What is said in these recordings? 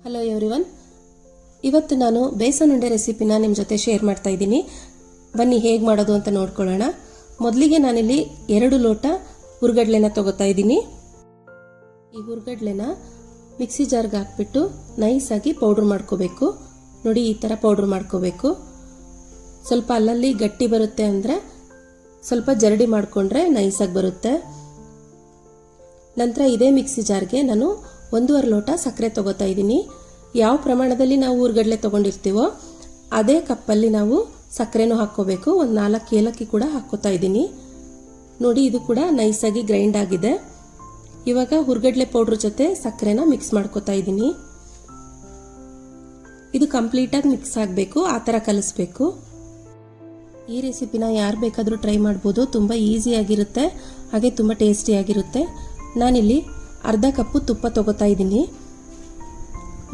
Hello everyone ಇವತ್ತು ನಾನು ಬೇಸನ್ ಉಂಡೆ ರೆಸಿಪಿನ ನಿಮ್ಮ ಜೊತೆ ಶೇರ್ ಮಾಡ್ತಾ ಇದ್ದೀನಿ. ಬನ್ನಿ, ಹೇಗೆ ಮಾಡೋದು ಅಂತ ನೋಡ್ಕೊಳ್ಳೋಣ. ಮೊದಲಿಗೆ ನಾನಿಲ್ಲಿ ಎರಡು ಲೋಟ ಹುರ್ಗಡ್ಲೆನ ತಗೋತಾ ಇದ್ದೀನಿ. ಈ ಹುರ್ಗಡ್ಲೆನ ಮಿಕ್ಸಿ ಜಾರ್ಗೆ ಹಾಕ್ಬಿಟ್ಟು ನೈಸಾಗಿ ಪೌಡ್ರ್ ಮಾಡ್ಕೋಬೇಕು. ನೋಡಿ, ಈ ಥರ ಪೌಡ್ರ್ ಮಾಡ್ಕೋಬೇಕು. ಸ್ವಲ್ಪ ಅಲ್ಲಲ್ಲಿ ಗಟ್ಟಿ ಬರುತ್ತೆ ಅಂದರೆ ಸ್ವಲ್ಪ ಜರಡಿ ಮಾಡಿಕೊಂಡ್ರೆ ನೈಸಾಗಿ ಬರುತ್ತೆ. ನಂತರ ಇದೇ ಮಿಕ್ಸಿ ಜಾರ್ಗೆ ನಾನು ಒಂದೂವರೆ ಲೋಟ ಸಕ್ಕರೆ ತಗೋತಾ ಇದ್ದೀನಿ. ಯಾವ ಪ್ರಮಾಣದಲ್ಲಿ ನಾವು ಊರುಗಡ್ಲೆ ತೊಗೊಂಡಿರ್ತೀವೋ ಅದೇ ಕಪ್ಪಲ್ಲಿ ನಾವು ಸಕ್ಕರೆನೂ ಹಾಕ್ಕೋಬೇಕು. ಒಂದು ನಾಲ್ಕು ಏಲಕ್ಕಿ ಕೂಡ ಹಾಕ್ಕೋತಾ ಇದ್ದೀನಿ. ನೋಡಿ, ಇದು ಕೂಡ ನೈಸಾಗಿ ಗ್ರೈಂಡ್ ಆಗಿದೆ. ಇವಾಗ ಹುರ್ಗಡ್ಲೆ ಪೌಡ್ರ್ ಜೊತೆ ಸಕ್ಕರೆನ ಮಿಕ್ಸ್ ಮಾಡ್ಕೋತಾ ಇದ್ದೀನಿ. ಇದು ಕಂಪ್ಲೀಟಾಗಿ ಮಿಕ್ಸ್ ಆಗಬೇಕು, ಆ ಥರ ಕಲಿಸ್ಬೇಕು. ಈ ರೆಸಿಪಿನ ಯಾರು ಬೇಕಾದರೂ ಟ್ರೈ ಮಾಡ್ಬೋದು. ತುಂಬ ಈಸಿಯಾಗಿರುತ್ತೆ, ಹಾಗೆ ತುಂಬ ಟೇಸ್ಟಿಯಾಗಿರುತ್ತೆ. ನಾನಿಲ್ಲಿ ಅರ್ಧ ಕಪ್ಪು ತುಪ್ಪ ತಗೋತಾ ಇದ್ದೀನಿ.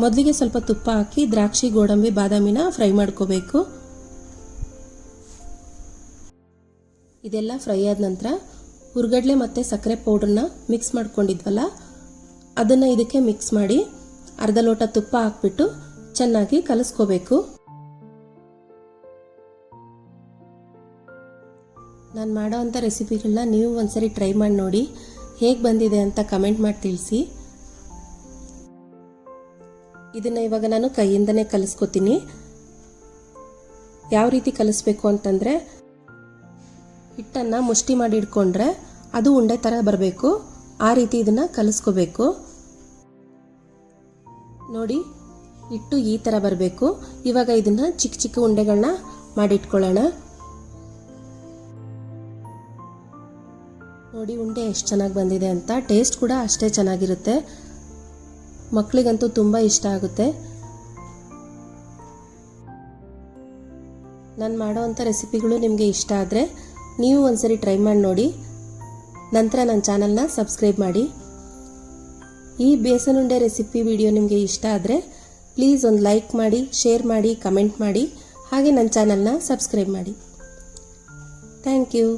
ಮೊದಲಿಗೆ ಸ್ವಲ್ಪ ತುಪ್ಪ ಹಾಕಿ ದ್ರಾಕ್ಷಿ, ಗೋಡಂಬಿ, ಬಾದಾಮಿನ ಫ್ರೈ ಮಾಡ್ಕೋಬೇಕು. ಇದೆಲ್ಲ ಫ್ರೈ ಆದ ನಂತರ ಹುರ್ಗಡ್ಲೆ ಮತ್ತು ಸಕ್ಕರೆ ಪೌಡ್ರನ್ನ ಮಿಕ್ಸ್ ಮಾಡ್ಕೊಂಡಿದ್ವಲ್ಲ, ಅದನ್ನು ಇದಕ್ಕೆ ಮಿಕ್ಸ್ ಮಾಡಿ ಅರ್ಧ ಲೋಟ ತುಪ್ಪ ಹಾಕ್ಬಿಟ್ಟು ಚೆನ್ನಾಗಿ ಕಲಸ್ಕೋಬೇಕು. ನಾನು ಮಾಡೋ ಅಂಥ ರೆಸಿಪಿಗಳನ್ನ ನೀವು ಒಂದ್ಸರಿ ಟ್ರೈ ಮಾಡಿ ನೋಡಿ. ಹೇಗೆ ಬಂದಿದೆ ಅಂತ ಕಮೆಂಟ್ ಮಾಡಿ ತಿಳಿಸಿ. ಇದನ್ನು ಇವಾಗ ನಾನು ಕೈಯಿಂದನೇ ಕಲಿಸ್ಕೊತೀನಿ. ಯಾವ ರೀತಿ ಕಲಿಸ್ಬೇಕು ಅಂತಂದರೆ, ಹಿಟ್ಟನ್ನು ಮುಷ್ಟಿ ಮಾಡಿ ಇಟ್ಕೊಂಡ್ರೆ ಅದು ಉಂಡೆ ಥರ ಬರಬೇಕು. ಆ ರೀತಿ ಇದನ್ನು ಕಲಿಸ್ಕೋಬೇಕು. ನೋಡಿ, ಹಿಟ್ಟು ಈ ಥರ ಬರಬೇಕು. ಇವಾಗ ಇದನ್ನು ಚಿಕ್ಕ ಚಿಕ್ಕ ಉಂಡೆಗಳನ್ನ ಮಾಡಿಟ್ಕೊಳ್ಳೋಣ ನೋಡಿ, ಉಂಡೆ ಎಷ್ಟು ಚೆನ್ನಾಗಿ ಬಂದಿದೆ ಅಂತ. ಟೇಸ್ಟ್ ಕೂಡ ಅಷ್ಟೇ ಚೆನ್ನಾಗಿರುತ್ತೆ. ಮಕ್ಕಳಿಗಂತೂ ತುಂಬ ಇಷ್ಟ ಆಗುತ್ತೆ. ನಾನು ಮಾಡೋವಂಥ ರೆಸಿಪಿಗಳು ನಿಮಗೆ ಇಷ್ಟ ಆದರೆ ನೀವು ಒಂದ್ಸರಿ ಟ್ರೈ ಮಾಡಿ ನೋಡಿ. ನಂತರ ನನ್ನ ಚಾನಲ್ನ ಸಬ್ಸ್ಕ್ರೈಬ್ ಮಾಡಿ. ಈ ಬೇಸನ್ ಉಂಡೆ ರೆಸಿಪಿ ವಿಡಿಯೋ ನಿಮಗೆ ಇಷ್ಟ ಆದರೆ ಪ್ಲೀಸ್ ಒಂದು ಲೈಕ್ ಮಾಡಿ ಶೇರ್ ಮಾಡಿ ಕಮೆಂಟ್ ಮಾಡಿ. ಹಾಗೆ ನನ್ನ ಚಾನಲ್ನ ಸಬ್ಸ್ಕ್ರೈಬ್ ಮಾಡಿ. Thank you